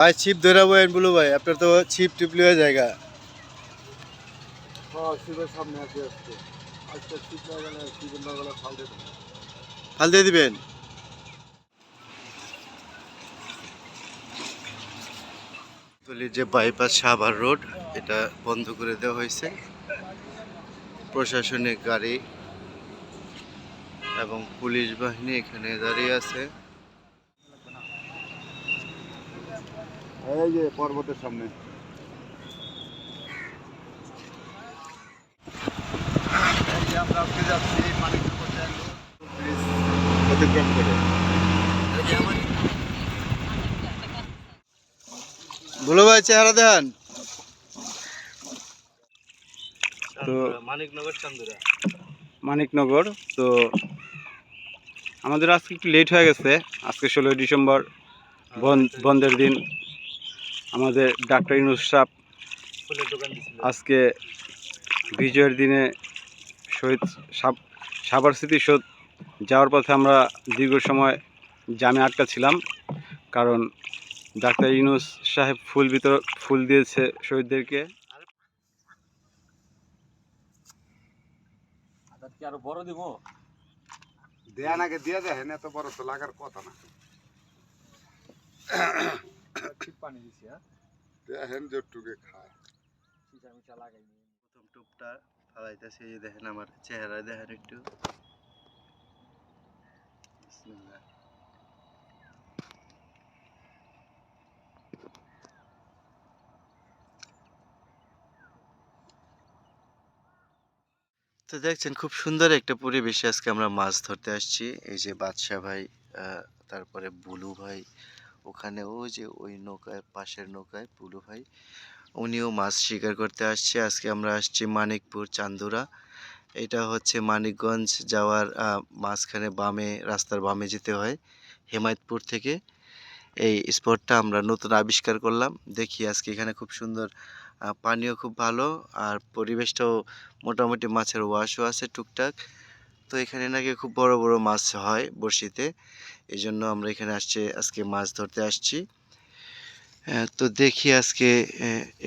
ভাই ছিপ ধরে বয়েন বলু ভাই আপনার তো ছিপ টিপলি হয়ে জায়গা। হ্যাঁ ফাল দিয়ে দিবেন? যে বাইপাস সাভার রোড এটা বন্ধ করে দেওয়া হয়েছে। প্রশাসনিক গাড়ি এবং পুলিশ বাহিনী এখানে দাঁড়িয়ে আছে। এই যে পর্বতের সামনে। আমরা আজকে যাচ্ছি মানিক অতিক্রম করে। বলো ভাই চেহারা দেন তো মানিকনগর চান্দুরা। মানিকনগর তো আমাদের আজকে একটু লেট হয়ে গেছে। আজকে ষোলোই ডিসেম্বর বন্ধ বন্ধের দিন। আমাদের ডাক্তার ইনুস সাহ ফুলের দোকান দিছিল। আজকে বিজয়ের দিনে শহীদ সাবার সাভার স্মৃতিসৌধ যাওয়ার পথে আমরা দীর্ঘ সময় জামে আটকা ছিলাম কারণ ডাক্তার ইনুস সাহেব ফুল ভিতর ফুল দিয়েছে শহীদদেরকে। আরও বড় দিব? দেয়া নাকি দিয়ে দেখেন এত বড় তো লাগার কথা না। দেখেন খায় প্রথম টুপটা ফালাইতেছে এই দেখেন আমার চেহারা দেখেন একটু। বিসমিল্লাহ। তো দেখছেন খুব সুন্দর একটা পরিবেশে আজকে আমরা মাছ ধরতে আসছি। এই যে বাদশা ভাই আহ, তারপরে বুলু ভাই ওখানে ওই যে ওই নৌকায়, পাশের নৌকায় বুলু ভাই, উনিও মাছ শিকার করতে আসছে। আজকে আমরা আসছি মানিকপুর চান্দুরা। এটা হচ্ছে মানিকগঞ্জ যাওয়ার মাঝখানে বামে, রাস্তার বামে যেতে হয়, হেমায়তপুর থেকে। এই স্পটটা আমরা নতুন আবিষ্কার করলাম। দেখি আজকে এখানে খুব সুন্দর পানিও খুব ভালো, আর পরিবেশটাও মোটামুটি মাছের ওয়াশও আছে টুকটাক। তো এখানে নাকি খুব বড় বড় মাছ হয় বড়শিতে। এই জন্য আমরা এখানে আসছে, আজকে মাছ ধরতে আসছি। তো দেখি আজকে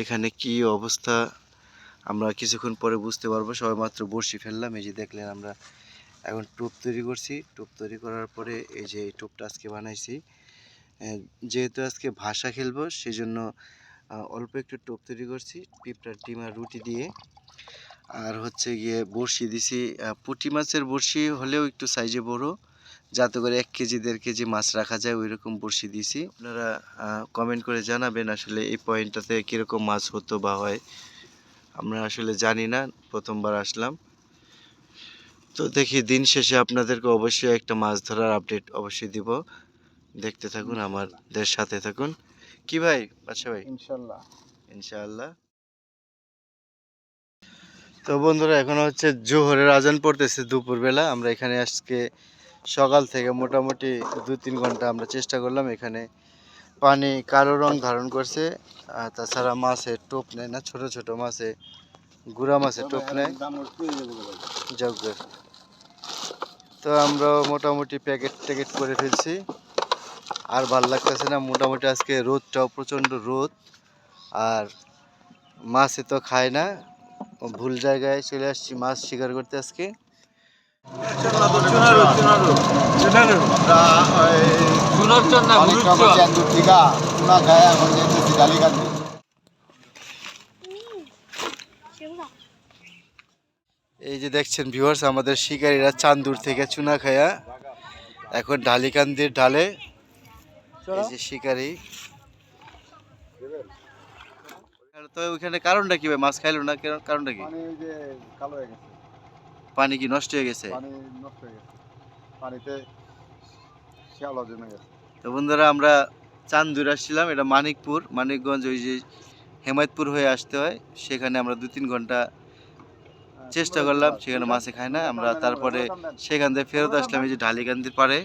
এখানে কি অবস্থা। আমরা কিছুক্ষণ পরে বুঝতে পারব। সবাই মাত্র বড়শি ফেললাম। এই যে দেখলেন আমরা এখন টোপ তৈরি করছি। টোপ তৈরি করার পরে এই যে এই টোপটা আজকে বানাইছি। যেহেতু আজকে ভাষা খেলব সেই জন্য অল্প একটু টোপ তৈরি করছি। পিঁপড়ার ডিম আর রুটি দিয়ে। আর হচ্ছে গিয়ে বড়শি দিছি পুঁটি মাছের বড়শি হলেও একটু সাইজে বড়। যাতে করে এক কেজি দেড় কেজি মাছ রাখা যায় ওই রকম বড়শি দিছি। আপনারা কমেন্ট করে জানাবেন আসলে এই পয়েন্টটাতে কীরকম মাছ হতো বা হয়। আমরা আসলে জানি না প্রথমবার আসলাম। তো দেখি দিন শেষে আপনাদেরকে অবশ্যই একটা মাছ ধরার আপডেট অবশ্যই দিব। দেখতে থাকুন আমাদের সাথে থাকুন। কি ভাই বাচ্চা ভাই? ইনশাল্লাহ। ইনশাআল্লাহ তো বন্ধুরা, এখন হচ্ছে জোহরের আজান পড়তেছে দুপুরবেলা। আমরা এখানে আজকে সকাল থেকে মোটামুটি দু তিন ঘণ্টা আমরা চেষ্টা করলাম এখানে পানি কালো রং ধারণ করছে। আর তাছাড়া মাছে টোপ নেয় না, ছোট ছোট মাছে, গুড়া মাছের টোপ নেয়। যোগ্য তো আমরা মোটামুটি প্যাকেট ট্যাকেট করে ফেলছি। আর ভালো লাগতেছে না, মোটামুটি আজকে রোদটাও প্রচণ্ড রোদ। আর মাছে তো খায় না। ভুল জায়গায় চলে আসছি, মাছ শিকার করতে আজকে। এই যে দেখছেন ভিউয়ার্স আমাদের শিকারীরা চান্দুর থেকে চুনা খায়া এখন ঢালিকান্দির ঢালে এই যে শিকারী। তো ওইখানে কারণটা কি ভাই মাছ খাইলো না কারণটা কি পানি ওই যে কালো হয়ে গেছে পানি কি নষ্ট হয়ে গেছে পানি নষ্ট হয়ে গেছে পানিতে শ্যাওলা জমে গেছে তো বন্ধুরা আমরা চান্দুর আসছিলাম এটা মানিকপুর মানিকগঞ্জ ওই যে হেমায়তপুর হয়ে আসতে হয় সেখানে আমরা দু তিন ঘণ্টা চেষ্টা করলাম সেখানে মাছে খায় না আমরা তারপরে সেখান থেকে ফেরত আসলাম এই যে ঢালিকান্দির পাড়ে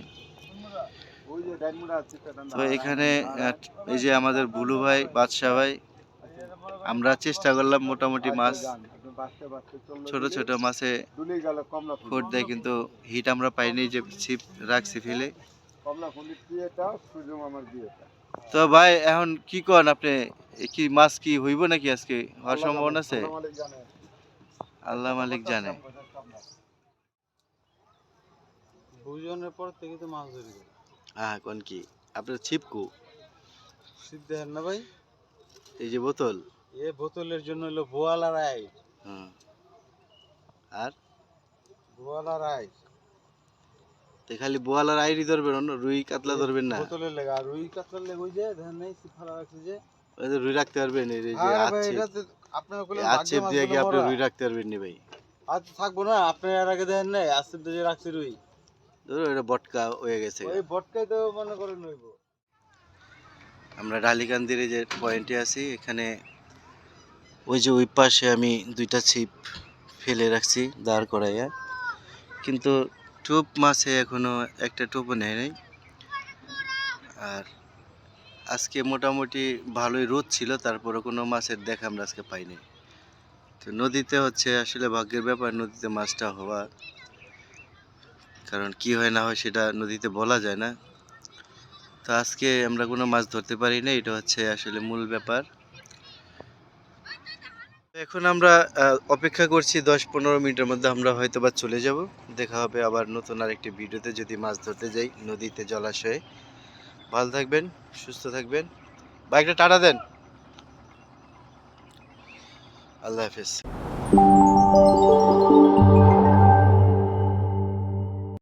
তো এখানে এই যে আমাদের বুলু ভাই বাদশাহ ভাই আমরা চেষ্টা করলাম মোটামুটি মাছ। ছোট ছোট মাছে ফোট দেয় কিন্তু হিট আমরা পাইনি যে ছিপ রাখছি ফেলে। তো ভাই এখন কি করেন আপনি? কি মাছ কি হইব নাকি আজকে? হওয়ার সম্ভাবনা আছে? আল্লাহ মালিক জানে। ভোজনের পর থেকে তো মাছ ধরি হ্যাঁ কোন কি? আপনার ছিপকু শীত দেখেন না ভাই। এই যে বোতল। এ বোতলের জন্য হলো বোয়াল আর হুম। আর? বোয়াল আর আই খালি বোয়াল আর ধরবেন অন্য রুই কাতলা ধরবেন না? বোতলের লেগে রুই কাতলার লেগে ওই যে দেখেন নাই সিফালা রাখছে যে। ওই যে রুই রাখতে পারবেন এই যে আছে আপনার কোলে আছে দিয়ে আপনি রুই রাখতে পারবেন নি ভাই? আজ থাকব না আপনি আর আগে দেখেন নাই আজকে তো যে রাখছে রুই। ধরো এটা বটকা হয়ে গেছে। ওই বটকাই তো মনে করেন আমরা ডালিকান্দির যে পয়েন্টে আছি এখানে ওই যে ওই পাশে আমি দুইটা ছিপ ফেলে রাখছি দাঁড় করাইয়া। কিন্তু টোপ মাছে এখনও একটা টোপও নেয় নাই। আর আজকে মোটামুটি ভালোই রোদ ছিল তারপরে কোনো মাছের দেখা আমরা আজকে পাইনি। তো নদীতে হচ্ছে আসলে ভাগ্যের ব্যাপার, নদীতে মাছটা হওয়া। কারণ কি হয় না হয় সেটা নদীতে বলা যায় না। তো আজকে আমরা কোনো মাছ ধরতে পারি না এটা হচ্ছে আসলে মূল ব্যাপার। এখন আমরা অপেক্ষা করছি দশ পনেরো মিনিটের মধ্যে আমরা হয়তো বা চলে যাব। দেখা হবে আবার নতুন আরেকটি ভিডিওতে যদি মাছ ধরতে যাই নদীতে জলাশয়ে। ভালো থাকবেন, সুস্থ থাকবেন। বাইকটা টাটা দেন। আল্লাহ হাফেজ।